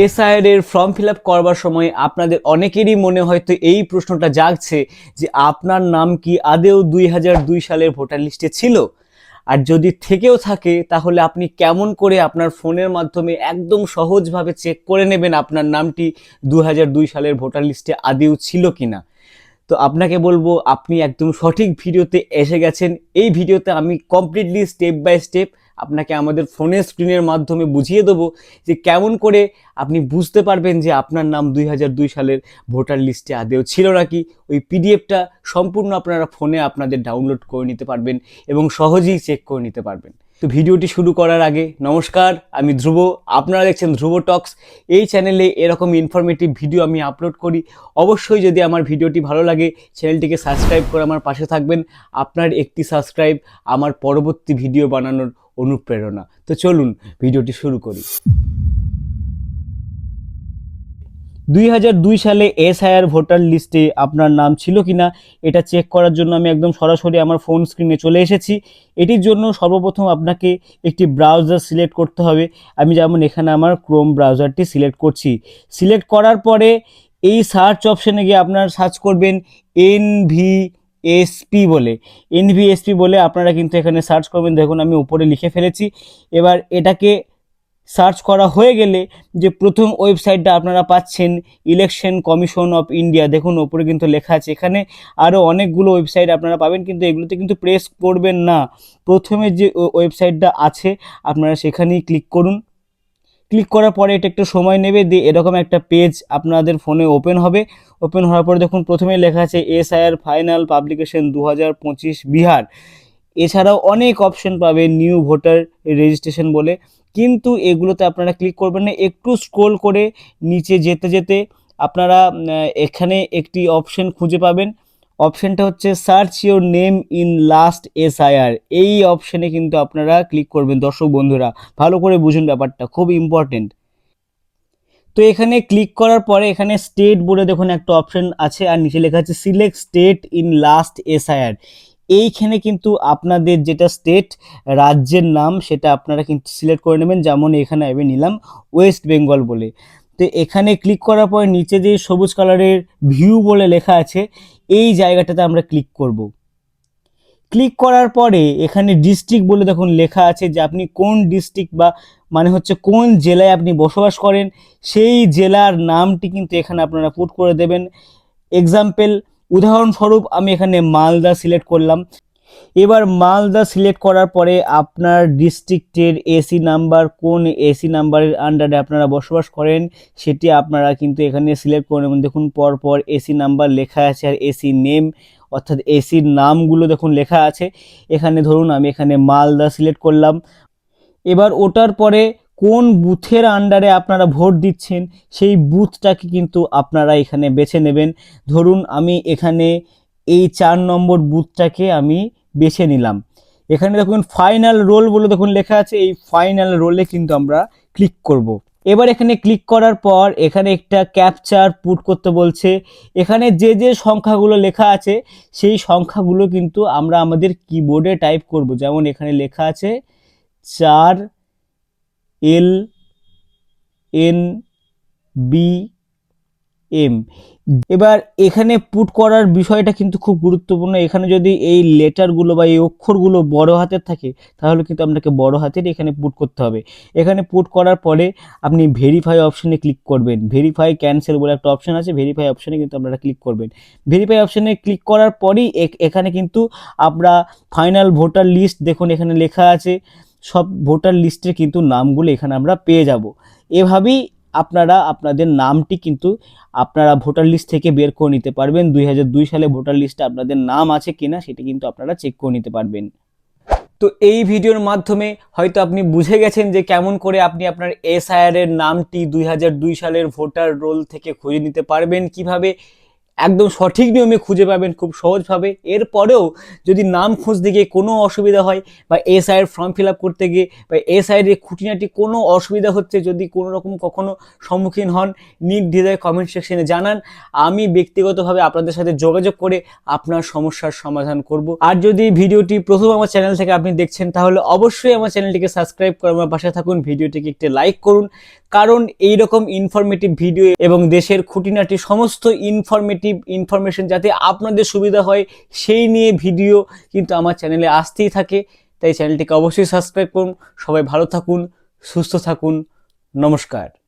SIR এর form fill up করবার সময় আপনাদের অনেকেরই মনে হয়তো এই প্রশ্নটা জাগছে যে আপনার নাম কি আদেও দুই হাজার দুই সালের ভোটার লিস্টে ছিল? আর যদি থেকেও থাকে, তাহলে আপনি কেমন করে আপনার ফোনের মাধ্যমে একদম সহজভাবে চেক করে নেবেন আপনার নামটি দু হাজার দুই সালের ভোটার লিস্টে আদেও ছিল কিনা? তো আপনাকে বলব, আপনি একদম সঠিক ভিডিওতে এসে গেছেন। এই ভিডিওতে আমি কমপ্লিটলি স্টেপ বাই স্টেপ আপনাকে আমাদের ফোনের স্ক্রিনের মাধ্যমে বুঝিয়ে দেবো যে কেমন করে আপনি বুঝতে পারবেন যে আপনার নাম দুই দুই সালের ভোটার লিস্টে আদেও ছিল নাকি। ওই পিডিএফটা সম্পূর্ণ আপনারা ফোনে আপনাদের ডাউনলোড করে নিতে পারবেন এবং সহজেই চেক করে নিতে পারবেন। তো ভিডিওটি শুরু করার আগে নমস্কার, আমি ধ্রুব, আপনারা দেখছেন ধ্রুব টক্স। এই চ্যানেলে এরকম ইনফরমেটিভ ভিডিও আমি আপলোড করি। অবশ্যই যদি আমার ভিডিওটি ভালো লাগে, চ্যানেলটিকে সাবস্ক্রাইব করে আমার পাশে থাকবেন। আপনার একটি সাবস্ক্রাইব আমার পরবর্তী ভিডিও বানানোর অনুপ্রেরণা। তো চলুন ভিডিওটি শুরু করি। দুই হাজার দুই সালে এসআইআর ভোটার লিস্টে আপনার নাম ছিল কিনা, এটা চেক করার জন্য আমি একদম সরাসরি আমার ফোন স্ক্রিনে চলে এসেছি। এটির জন্য সর্বপ্রথম আপনাকে একটি ব্রাউজার সিলেক্ট করতে হবে। আমি যেমন এখানে আমার ক্রোম ব্রাউজারটি সিলেক্ট করছি। সিলেক্ট করার পরে এই সার্চ অপশানে গিয়ে আপনার সার্চ করবেন এন ভি এসপি বলে এনভিএসপি বলে আপনারা কিন্তু এখানে সার্চ করবেন। দেখুন, আমি উপরে লিখে ফেলেছি। এবার এটাকে সার্চ করা হয়ে গেলে যে প্রথম ওয়েবসাইটটা আপনারা পাচ্ছেন ইলেকশন কমিশন অফ ইন্ডিয়া দেখুন ওপরে কিন্তু লেখা আছে। এখানে আরও অনেকগুলো ওয়েবসাইট আপনারা পাবেন, কিন্তু এগুলোতে কিন্তু প্রেস করবেন না। প্রথমে যে ওয়েবসাইটটা আছে, আপনারা সেখানেই ক্লিক করুন। ক্লিক করার পরে এটা একটু সময় নেবে, দিয়ে এরকম একটা পেজ আপনাদের ফোনে ওপেন হবে। ওপেন হওয়ার পরে দেখুন প্রথমে লেখা আছে এসআইআর ফাইনাল পাবলিকেশন দু হাজার পঁচিশ বিহার। এছাড়াও অনেক অপশন পাবেন নিউ ভোটার রেজিস্ট্রেশন বলে। কিন্তু এগুলোতে আপনারা ক্লিক করবেন না, একটু স্ক্রোল করে নিচে যেতে যেতে আপনারা এখানে একটি অপশন খুঁজে পাবেন। অপশনটা হচ্ছে search your name in last SIR এই অপশানে কিন্তু আপনারা ক্লিক করবেন দর্শক বন্ধুরা। ভালো করে বুঝুন ব্যাপারটা, খুব ইম্পর্টেন্ট তো এখানে ক্লিক করার পরে এখানে স্টেট বলে দেখুন একটা অপশন আছে, আর নিচে লেখা আছে select state in last SIR এইখানে কিন্তু আপনাদের যেটা স্টেট রাজ্যের নাম, সেটা আপনারা কিন্তু সিলেক্ট করে নেবেন। যেমন এখানে আমি নিলাম ওয়েস্ট বেঙ্গল বলে। তো এখানে ক্লিক করার পরে নিচে যে সবুজ কালারের ভিউ বলে লেখা আছে, এই জায়গাটাতে আমরা ক্লিক করব। ক্লিক করার পরে এখানে ডিস্ট্রিক্ট বলে দেখুন লেখা আছে যে আপনি কোন ডিস্ট্রিক্ট বা মানে হচ্ছে কোন জেলায় আপনি বসবাস করেন, সেই জেলার নামটি কিন্তু এখানে আপনারা পুট করে দেবেন। এক্সাম্পল উদাহরণস্বরূপ আমি এখানে মালদা সিলেক্ট করলাম। এবার মালদা সিলেক্ট করার পরে আপনার ডিস্ট্রিক্টের এসি নাম্বার, কোন এসি নাম্বারের আন্ডারে আপনারা বসবাস করেন, সেটি আপনারা কিন্তু এখানে সিলেক্ট করে নেবেন দেখুন পরপর এসি নাম্বার লেখা আছে আর এসি নেম অর্থাৎ এসির নামগুলো দেখুন লেখা আছে। এখানে ধরুন আমি এখানে মালদা সিলেক্ট করলাম। এবার ওটার পরে কোন বুথের আন্ডারে আপনারা ভোট দিচ্ছেন, সেই বুথটাকে কিন্তু আপনারা এখানে বেছে নেবেন। ধরুন আমি এখানে এই চার নম্বর বুথটাকে আমি বেছে নিলাম। এখানে দেখুন ফাইনাল রোল বলে দেখুন লেখা আছে, এই ফাইনাল রোলে কিন্তু আমরা ক্লিক করব। এবার এখানে ক্লিক করার পর এখানে একটা ক্যাপচার পুট করতে বলছে। এখানে যে যে সংখ্যাগুলো লেখা আছে, সেই সংখ্যাগুলো কিন্তু আমরা আমাদের কিবোর্ডে টাইপ করব। যেমন এখানে লেখা আছে চার এল, এন, বি এম এবার এখানে পুট করার বিষয়টা কিন্তু খুব গুরুত্বপূর্ণ। এখানে যদি এই লেটারগুলো বা এই অক্ষরগুলো বড় হাতের থাকে, তাহলে কিন্তু আপনাকে বড় হাতের এখানে পুট করতে হবে। এখানে পুট করার পরে আপনি ভেরিফাই অপশনে ক্লিক করবেন। ভেরিফাই ক্যান্সেল বলে একটা অপশন আছে ভেরিফাই অপশনে কিন্তু আপনারা ক্লিক করবেন। ভেরিফাই অপশনে ক্লিক করার পরেই এখানে কিন্তু আমরা ফাইনাল ভোটার লিস্ট দেখুন এখানে লেখা আছে, সব ভোটার লিস্টের কিন্তু নামগুলো এখানে আমরা পেয়ে যাব। এভাবেই আপনারা আপনাদের নামটি কিন্তু আপনারা ভোটার লিস্ট থেকে বের করে নিতে পারবেন। দুই সালে ভোটার লিস্টে আপনাদের নাম আছে কিনা সেটি কিন্তু আপনারা চেক করে নিতে পারবেন। তো এই ভিডিওর মাধ্যমে হয়তো আপনি বুঝে গেছেন যে কেমন করে আপনি আপনার এসআইআর এর নামটি দুই সালের ভোটার রোল থেকে খুঁজে নিতে পারবেন। কীভাবে একদম সঠিক নিয়মে খুঁজে পাবেন খুব সহজভাবে। এরপরেও যদি নাম খুঁজতে গিয়ে কোনো অসুবিধা হয় বা এসআইয়ের ফর্ম ফিল আপ করতে গিয়ে বা এসআইয়ের এর খুঁটিনাটি কোনো অসুবিধা হচ্ছে যদি কোনো রকম কখনো সম্মুখীন হন নির্দ্বিধায় কমেন্ট সেকশনে জানান। আমি ব্যক্তিগতভাবে আপনাদের সাথে যোগাযোগ করে আপনার সমস্যার সমাধান করব। আর যদি ভিডিওটি প্রথম আমার চ্যানেল থেকে আপনি দেখছেন, তাহলে অবশ্যই আমার চ্যানেলটিকে সাবস্ক্রাইব করে আমার পাশে থাকুন। ভিডিওটিকে একটি লাইক করুন। কারণ এই রকম ইনফরমেটিভ ভিডিও এবং দেশের খুঁটিনাটি সমস্ত ইনফরমেটিভ ইনফরমেশন যাতে আপনাদের সুবিধা হয়, সেই নিয়ে ভিডিও কিন্তু আমার চ্যানেলে আসতেই থাকে। তাই চ্যানেলটিকে অবশ্যই সাবস্ক্রাইব করুন। সবাই ভালো থাকুন, সুস্থ থাকুন। নমস্কার।